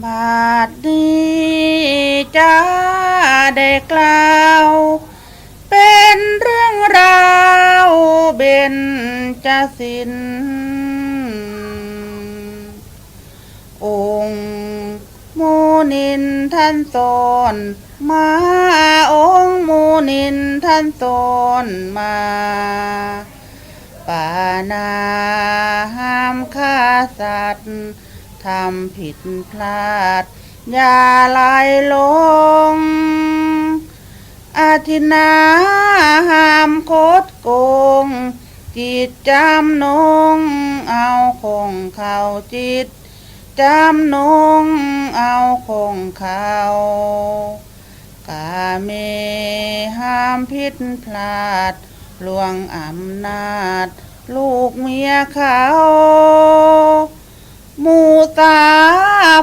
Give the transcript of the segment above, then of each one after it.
บาดนี้จ้าได้กล่าว เป็นเรื่องราวเบนจะสิน องค์โมนินท่านสอนมาองค์โมนินท่านสอนมาปานาห้ามฆ่าสัตว์ ทำผิดพลาด อย่าไหลลง อาทินาห้ามโคดโกง จิตจำนง เอาคงเขาจิตจำนง เอาคงเขากาเมห้ามผิดพลาดลวงอำนาจ ลูกเมียเขา ตา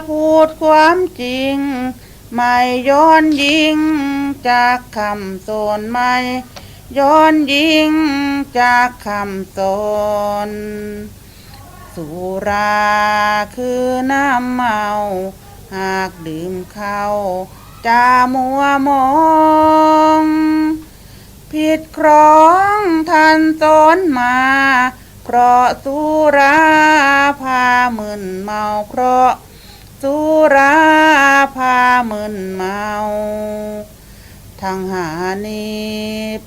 พูดความจริง ไม่ย้อนยิงจากคำสอนไม่ย้อนยิงจากคำสอนสุราคือน้ำเมา หากดื่มเข้าจะมัวมองผิดครองท่านสอนมา เพราะสุราพา มึนเมาเพราะสุราพามึนเมาทางหานี้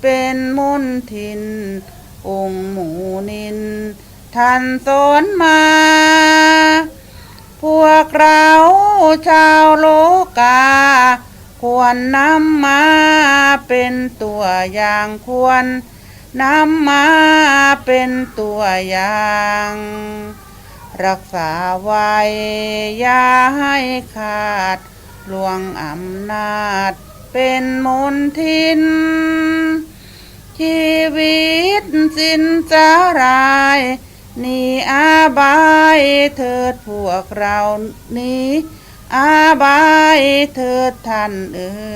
เป็นมุนทิน องค์หมูนิน ท่านสอนมา พวกเราชาวโลกา ควรนำมาเป็นตัวอย่างควรนำมาเป็นตัวอย่าง รักษาไว้อย่าให้ขาดหลวงอำนาจเป็นมนทิน ชีวิตสิ้นสารายนี่อาบายเถิดพวกเรานี้ อาบายเถิดท่านเอ๋